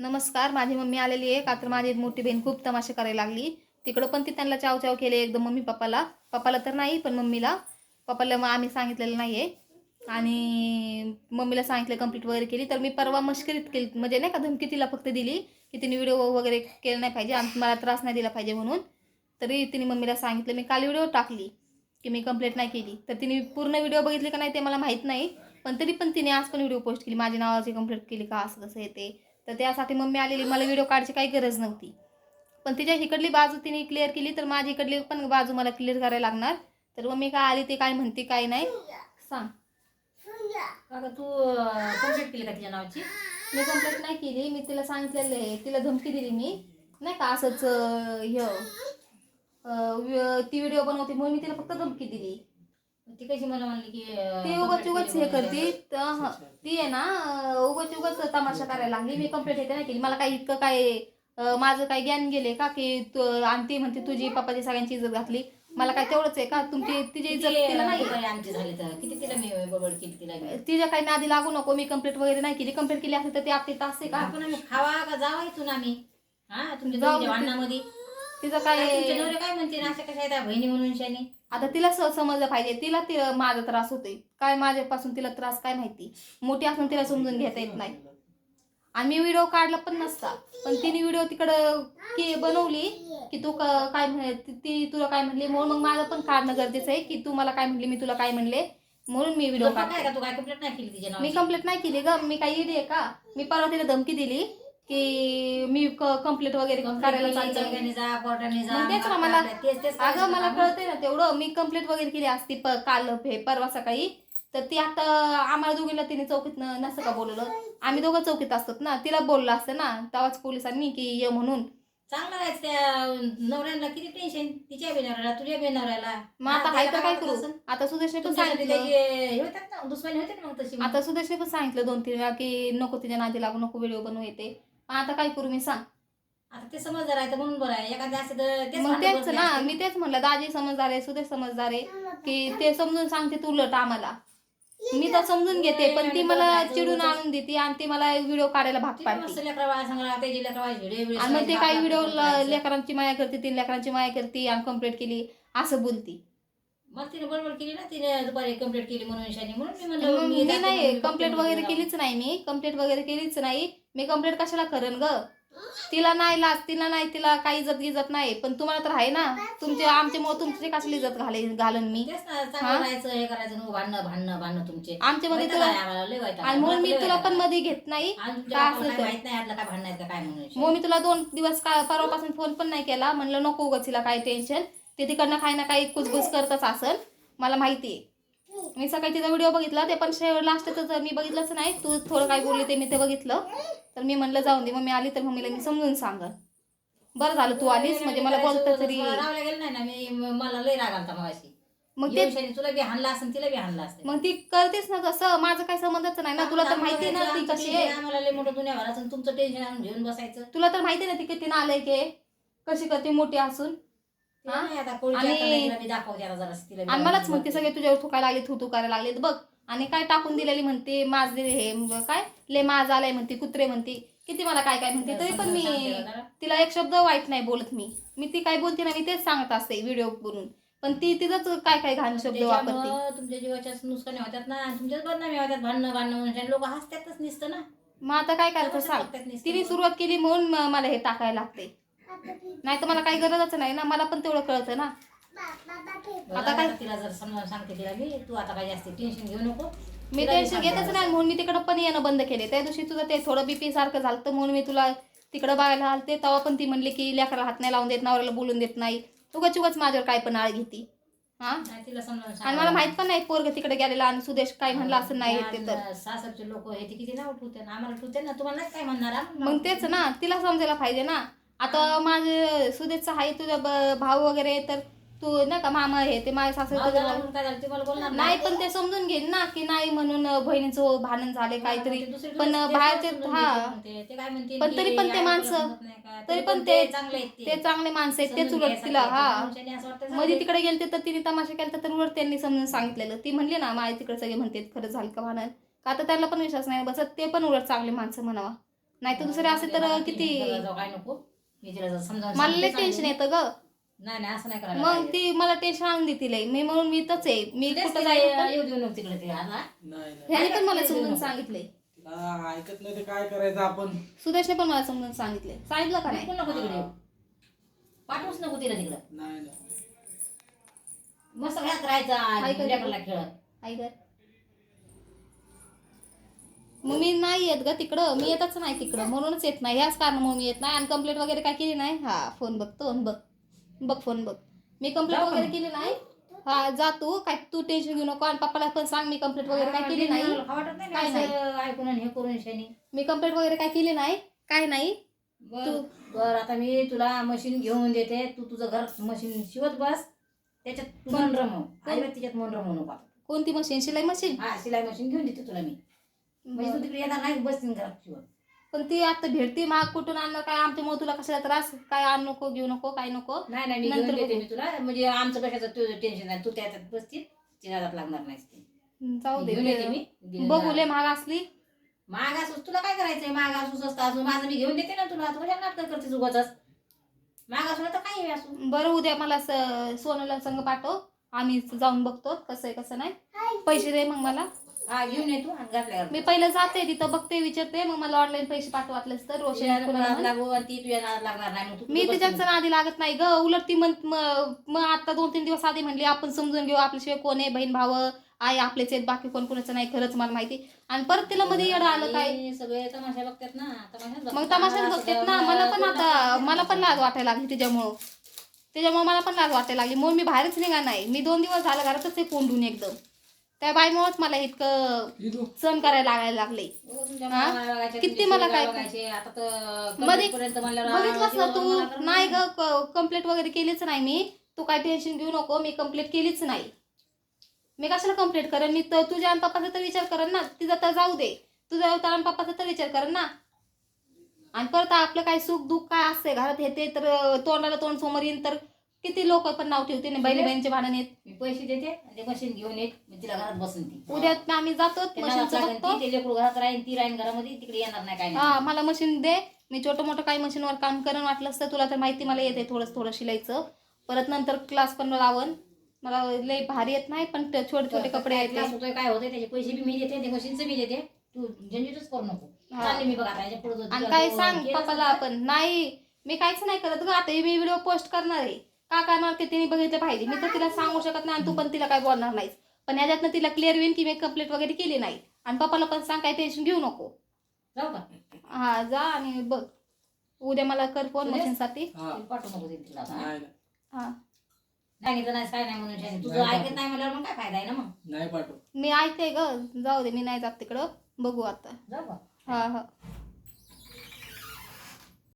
नमस्कार माझी मम्मी आलेली आहे. का तर माझी मोठी बहीण खूप तमाशा करायला लागली. तिकडं पण ती त्यांना चाव चाव केले एकदम मम्मी पप्पाला. पप्पाला तर नाही पण मम्मीला. पप्पाला मग आम्ही सांगितलेलं नाही आहे आणि मम्मीला सांगितलं कंप्लीट वगैरे केली. तर मी परवा मश्करीत केली म्हणजे नाही का धमकी तिला फक्त दिली की तिने व्हिडिओ वगैरे केला नाही पाहिजे आणि मला त्रास नाही दिला पाहिजे म्हणून. तरी तिने मम्मीला सांगितलं मी काल व्हिडिओ टाकली की मी कंप्लेंट नाही केली. तर तिने पूर्ण व्हिडिओ बघितली का नाही ते मला माहीत नाही. पण तरी पण तिने आज पण व्हिडिओ पोस्ट केली. माझ्या नावाची कंप्लेंट केली का असं कसं येते तर त्यासाठी मम्मी आलेली मला व्हिडिओ काढायची काही गरज नव्हती. पण तिच्या इकडली बाजू तिने क्लिअर केली तर माझी इकडली पण बाजू मला क्लिअर करायला लागणार. तर मम्मी काय आली ते काय म्हणते काय नाही. सांग. अगं तू कंप्लीट केली का तिच्या नावाची? मी कंप्लेंट नाही केली मी तिला सांगितलेलं आहे. तिला धमकी दिली मी. नाही का असंच व्य- ती व्हिडिओ बनवते म्हणून मी तिला फक्त धमकी दिली. ती कशी मला म्हणली की अं, ती उगाच उगाच केली हे म्हणून करते तर ती आहे ना उगाच उगाच तमाशा करायला लागली. मी कंप्लेंट येते नाही केली. मला काही इतकं काय अं, माझं काही ज्ञान गेले का की तू आणि ती म्हणते तुझी पप्पाची सगळ्यांची इज्जत घातली. मला काय तेवढंच आहे का? तुमची तिची किती, इज्जत तिला नाही. आमची झाली तर किती तिला मी बडबड केली तिला मी तिच्या काही नादी लागू नको. मी कंप्लेंट वगैरे नाही केली. कंप्लेंट केली असेल तर ती आपली तास आहे का? आपण आम्ही खावा का जावा इथून आम्ही? हा तुमच्या जाऊ दोघीच्या. भांडणामध्ये तिचं काय तुमचे काय नवरे काय म्हणते? अशा कशा आहेत? बहिणी म्हणून शानी आता तिला स- समजलं पाहिजे. तिला ती माझा त्रास होतोय. काय माझ्यापासून तिला त्रास काय माहिती? मोठी असून तिला समजून घेता येत नाही. आणि मी व्हिडिओ काढला पण नसता. पण तिने व्हिडिओ तिकडं की बनवली की तू काय म्हण ती- तुला काय म्हणली? म्हणून मग माझं पण काढणं गरजेचं आहे की तू मला काय म्हणली? मी तुला काय म्हणले? म्हणून मी व्हिडिओ तुला काय काढते. का तू? काय कंप्लीट नाही केली तिच्या मी कंप्लेंट नाही केली ग. मी काही आहे का? मी परवा तिला धमकी दिली. की मी कंप्लेंट वगैरे करायला चालते. तेच ना मला- अगं मला कळतंय ना तेवढं. मी कंप्लेंट वगैरे केली असती काल हे परवा सकाळी. तर ती आता आम्हाला दोघीला तिने चौकीत नसतं का बोलवलं? आम्ही दोघं चौकीत असतात ना. तिला बोललं असतं ना तेव्हाच पोलिसांनी की ये म्हणून. चांगलं आहे त्या नवऱ्याला किती टेन्शन तिच्या बी नवऱ्याला तुझ्या बी नवऱ्याला. मग आता हाय तर काय करू? आता सुदेशने पण सांगितलं. होतात ना दुश्मनी होते ना मग तशी. आता सुदेशने पण सांगितलं दोन तीन वेळा की नको तिच्या नादी लागू नको व्हिडिओ बनवू येते. आता काय करू मी सांग. आता ते समजदार आहे तर म्हणून बरं आहे. एखाद्या असते तर तेच मग भांडण तेच बसले ना असते. मी तेच म्हणलं दाजी समजदार आहे सुदेश समजदार आहे की ते समजून सांगते तू उलट आम्हाला. मी तर समजून घेते पण ती मला चिडून आणून देते आणि ती मला व्हिडिओ काढायला भाग तिने पाडते. मस्त लेकरं बाळा सांगला त्याची लेकरं बाळा आणि मग ते काही व्हिडिओ. लेकरांची माया करते तीन लेकरांची माया करते आणि कंप्लेंट केली असं बोलती. मग तिने बरोबर केली ना तिने दुपारी कंप्लीट केली म्हणून मी म्हणलं मग मी मी जाते नाही कंप्लेंट वगैरे केलीच नाही मी कंप्लेंट वगैरे केलीच नाही. मी कंप्लेंट कशाला करेन ग? तिला नाही लाज तिला नाही तिला काही इज्जत गिजत नाही. पण तुम्हाला तर आहे ना तुमचे आमच्यामुळे तुमची कशाला इज्जत घाले घालन मी? तेच ना हा? चांगलं राहायचं हे करायचं नको भांडणं भांडणं भांडणं तुमचे. आमच्यामध्ये वैताग तुला आलाय आम्हाला, लय वैताग आणि. म्हणून मी लय तुला वैताग पण. मध्ये घेत नाही. आणि तुमच्या का बापाला असं काय तर माहीत नाही यातलं काय भांडण आहेत का काय म्हणून मग मी तुला दोन दिवस का परवापासून फोन पण नाही केला. म्हणलं नको उगाच तिला काही टेन्शन ते तिकडनं काही ना काही कुचबुच करतच असेल मला माहिती आहे मी सकाळी तिचा व्हिडिओ बघितला ते पण लास्टच मी बघितलंच नाही तू थोडं काय बोलली ते मी ते बघितलं. तर मी म्हणलं जाऊन दे. मम्मी आली तर मम्मीला मी समजून सांगन बरं झालं तू आलीस म्हणजे मला बोलता तरी. रावल्या गेलं नाही ना मी मला लय राग आलता मगाशी. मग ते तुला बी हाणला असं तिला बी हाणला असतं. मग ती करतेस ना तसं माझं काही संबंधच नाही ना तुला तर माहिती ना ती कशी आहे. आम्हाला लय मोठं दुनिया भरायचं आणि तुमचं टेन्शन आणून घेऊन बसायचं. तुला तर माहिती ना ती किती नालायक आहे कशी करते मोठी असून. हा? नाही आता कोळीच्या आणि- हाताने तिला बी दाखवते आता जरा तिला बी आणि मलाच दाखवते. म्हणते सगळे तुझ्यावर थुकायला लागले थू करायला लागले बघ. आणि काय टाकून दिलेली म्हणते माझ हे म- काय? ले माझ आलाय म्हणते कुत्रे म्हणते. किती मला काय काय म्हणते तरी पण मी सांगते का जरा? तिला एक शब्द वाईट नाही बोलत मी. मी ती काय बोलते ना मी तेच सांगत असते व्हिडिओ करून पण ती तिथंच काय काय घाण शब्द वापरते. त्याच्यामुळं तुमच्या जीवाच्या नुकसानी होतात ना आणि तुमच्याच बदनामी होतात भांडणं भांडणं म्हणजे लोक हसतातच नसतं ना. मग आता काय करायचं सांग. तिने सुरुवात केली म्हणून म- मला हे टाकायला लागते नाही तर मला काही गरजच नाही ना मला पण तेवढं कळतं ना. आता काय- तिला जर समजावून सांगते तिला मी तू आता काय जास्त टेन्शन घेऊ नको. मी टेन्शन घेतच नाही म्हणून मी तिकडं पण येणं बंद केले त्या दिवशी तुझं ते थोडं बीपी सारखं झालं तर म्हणून मी तुला तिकडं बघायला आलते. तेव्हा पण ती म्हणली की लेकराला हात नाही लावून देत नवऱ्याला बोलून देत नाही. उगाच उगाच माझ्यावर काय पण आळ घेती. हा? तिला समजावून आणि मला माहीत पण नाही पोरग तिकडे गेलेला आणि सुदेश काय म्हणलं असं नाही येते तर. सासरचे लोक हे किती नाव ठेवते आम्हाला ठेवते ना तुम्हाला काय म्हणणार मग तेच. ना तिला समजायला पाहिजे ना. आता माझे सुदेशचा आहे तुझा ब- भाऊ वगैरे तर तू नाही का मामा हे ते माझ्या तुझे भाऊ. बोलणार नाही पण ते समजून घेईन ना की नाही म्हणून बहिणीचं भांडण झाले काहीतरी पण बाहेरचे हा पण तरी पण ते माणसं-? तरी पण ते चांगले आहेत ते चांगले माणसं आहेत ते समजून चुलत घ्यायसाठी तिला आहेत. हा मनुष्याने असं वाटतं मध्ये. तिकडे गेलते तर तिने तमाशा केला तर वर त्यांनी समजून सांगितलेलं ती म्हणली ना माझ्या तिकडे सगळे म्हणते खरं झालं का भांडण का आता त्यांना पण विश्वास नाही बसत ते पण उलट चांगले माणसं म्हणावा नाही तर दुसरे असे तर किती काय नको मी तिला जर समजावून मला लय टेन्शन येतं ग. नाही नाही असं नाही करायला मग पाहिजे. ती मला टेन्शन आणून देते लय मी म्हणून मी इथंच आहे. मी तेच कुठं तिला जायचं येऊ देऊ नको तिकडे ते आता नाही नाही. ह्याने पण मला समजून सांगितलंय. तिला ऐकत नाही ते काय करायचं आपण? सुदेशने पण मला समजून सांगितलंय. सांगितलं का नाही? नको तिकडे. पाठवूच नको तिला तिकडं. नाही नाही. मस्त घरात राहायचा? लेकराला खेळत. आई ग मग मी नाही येत ग तिकडं. मी येतच नाही तिकडं. म्हणूनच येत नाही. ह्याच कारणामुळे मी येत नाही. आणि कंप्लेंट वगैरे काय केली नाही? हा फोन बघतो बघ. बघ फोन बघ. मी कंप्लेंट जाऊ का वगैरे? केली नाही. हा जा तू. काय तू टेन्शन घेऊ नको. आणि पप्पाला पण सांग मी कंप्लेंट वगैरे काय केली नाही. काय ऐकून आणि हे करून शनी? मी कंप्लेंट वगैरे काय केली नाही. काय नाही. बर बर. आता मी तुला मशीन घेऊन देते. तू तुझं घर मशीन शिवत बस. त्याच्यात तू मन रमव. तिच्यात मन रमवू नको. कोणती मशीन शिलाई मशीन हा सिलाई मशीन घेऊन देते तुला मी. म्हणजे तू तिकडे येणार नाही बसतील घरात पण ती आता भेटते महाग कुठून आणणार काय आमच्यामुळे तुला कशाला त्रास? काय आण नको घेऊ नको काय नको? नाही नाही मी नंतर घेऊन देते बघू. मी तुला. म्हणजे आमचं कशाचं तुझं टेन्शन नाही तू त्याच्यात बसतील चिराजात लागणार नाही जाऊ घेऊन येते दे मी बघू लय महाग असली. महाग असू तुला काय करायचंय? महाग असू स्वस्त असू माझं मी घेऊन देते ना तुला. तू कशाला नाटक करते उगाच महाग असू ना तर काही असू. बरं उद्या मला स- सोनूला संग पाठव. आम्ही जाऊन बघतो कसं आहे कसं नाही. पैसे दे मग मला. हा घेऊन ये तू आणि घातल्यावर मी पहिलं जाते तिथं बघते विचारते. मग मला ऑनलाईन पैसे पाठव वाटलेस तर रोशन तुझ्या कुणाला नादात म्हण. लागू आणि ती तुझ्या नादात लागणार नाही मग तू मी कुठं तिच्याच बसशील? नादी लागत नाही ग. उलट ती म्हण म- मग आता दोन तीन दिवस आधी म्हणली आपण समजून घेऊ आपल्याशिवाय कोण आहे बहीण भाव? आई आपलेच आहेत बाकी कोण कोणाचं नाही खरंच मला माहिती आणि परत तिला मध्ये येडं आलं काय? आणि सगळे तमाशा बघतात ना तमाशाच मग. तमाशाच असं बघतेत ना. मला पण आता तमाशा मला पण. लाज वाटायला लागली त्याच्यामुळं त्याच्यामुळे मला पण लाज वाटायला लागली. म्हणून मी बाहेरच निघा नाही. मी दोन दिवस झालं घरातच आहे कोंडून एकदम. त्या बाईमुळेच मला इतकं सहन करायला लागायला लागले. हो, हा? किती तुमच्या मला काय- तर मध्ये- बघितलंस ना तू? तर नाही ग कंप्लेंट वगैरे केलीच नाही मी. तू काय टेन्शन घेऊ नको मी कंप्लेंट केलीच नाही. मी कशाला कंप्लेंट करेन? मी तर तुझ्या आणि पप्पाचा तर विचार करेन ना. तिचा तर जाऊ दे. तुझ्या तर आणि पप्पाचा तर विचार करेन ना. आणि परत आपलं काय सुख दुःख काय असते घरात येते तर अं, तोंडाला तोंड समोर येईन तर किती लोक पण नाव ठेवते ना बैली बहिणीचे भांडण येत मी पैसे देते आणि ते मशीन घेऊन येत मी तिला घरात बसून ती. उद्या आम्ही जातो मशीनचं बघतो. ती, लेकरू घरात राहीन ती राहीन घरामध्ये तिकडे येणार नाही काय हा मला मशीन दे. मी छोटं मोठं काही मशीनवर काम करून वाटलं असतं तुला तर माहिती मला येते थोडं थोडं शिलायचं परत नंतर क्लास पण लावन मला लय भारी येत नाही पण छोटे छोटे कपडे येते. होतोय काय होतंय त्याचे पैसे बी मी देते ते मशीनचं मी देते. तू झंझटच करू नको. मी बघा आणि काय सांग पप्पाला आपण. नाही मी काहीच नाही करत ग आता मी व्हिडिओ पोस्ट करणार आहे. का करणार ते तिने बघितलं पाहिजे. मी तर तिला सांगू शकत नाही आणि तू पण तिला काय बोलणार नाहीस. पण याच्यातनं तिला क्लिअर होईल की मी कंप्लीट वगैरे केली नाही. आणि पप्पाला पण सांग काय टेन्शन घेऊ नको. जाऊ का? हा जा आणि बघ. उद्या मला कर फोन सुरेश? मशीनसाठी. हा. ती पाठवू नको तिला आता, हा? नाही नाही. हा. सांगितलं नाही काय नाही म्हणून शाने. तुझं नाही ऐकत नाही म्हणल्यावर मग काय फायदा आहे ना मग? नाही पाठव मी ऐकते ग. जाऊ दे मी नाही जात तिकडं. बघू आता. जाऊ का? हा हा.